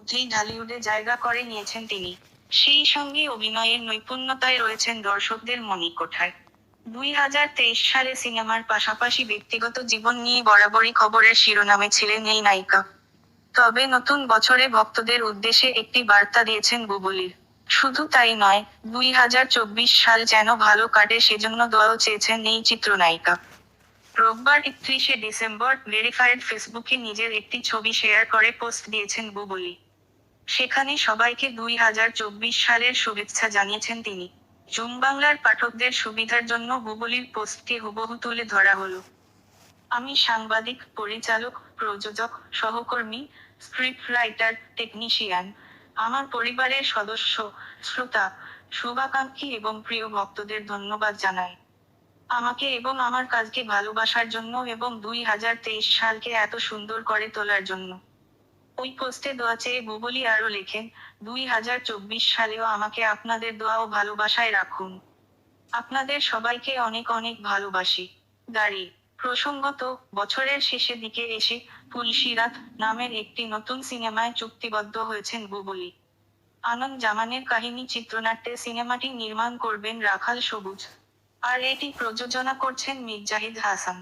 মধ্যেই ঢালিউডে জায়গা করে নিয়েছেন তিনি। সেই সঙ্গে অভিনয়ের নৈপুণ্যতায় রয়েছেন দর্শকদের মনিকোঠায় দুই হাজার তেইশ সালে সিনেমার পাশাপাশি ব্যক্তিগত জীবন নিয়ে বরাবরই খবরের শিরোনামে ছিলেন এই নায়িকা। তবে নতুন বছরে ভক্তদের উদ্দেশ্যে একটি বার্তা দিয়েছেন বুবলির। শুধু তাই নয়, দুই হাজার চব্বিশ সাল যেন ভালো কাটে সেজন্য দোয়াও চেয়েছেন এই চিত্রনায়িকা। রোববার একত্রিশে ডিসেম্বর ভেরিফাইড ফেসবুকে নিজের একটি ছবি শেয়ার করে পোস্ট দিয়েছেন বুবলি। সেখানে সবাইকে দুই হাজার চব্বিশ সালের শুভেচ্ছা জানিয়েছেন তিনি। জুম বাংলার পাঠকদের সুবিধার জন্য বুবলির পোস্টটি হুবহু তুলে ধরা হলো। আমি সাংবাদিক, পরিচালক, প্রযোজক, সহকর্মী, স্ক্রিপ্ট রাইটার, টেকনিশিয়ান। আমার পরিবারের সদস্য, শ্রোতা, শুভাকাঙ্ক্ষী এবং প্রিয় ভক্তদের ধন্যবাদ জানাই। আমাকে এবং আমার কাজকে ভালোবাসার জন্য এবং দুই হাজার তেইশ সালকে এত সুন্দর করে তোলার জন্য। ওই পোস্টে দোয়া চেয়ে বুবলি আরও লেখেন, দুই হাজার চব্বিশ সালেও আমাকে আপনাদের দোয়া ও ভালোবাসায় রাখুন। আপনাদের সবাইকে অনেক অনেক ভালোবাসি। গাড়ি, প্রসঙ্গত বছরের শেষে দিকে এসে ফুলসিরাত নামের একটি নতুন সিনেমায় চুক্তিবদ্ধ হয়েছেন বুবলি। আনন্দ জামানের কাহিনী, চিত্রনাট্যে সিনেমাটি নির্মাণ করবেন রাখাল সবুজ। আর এটি প্রযোজনা করছেন মির্জাহিদ হাসান।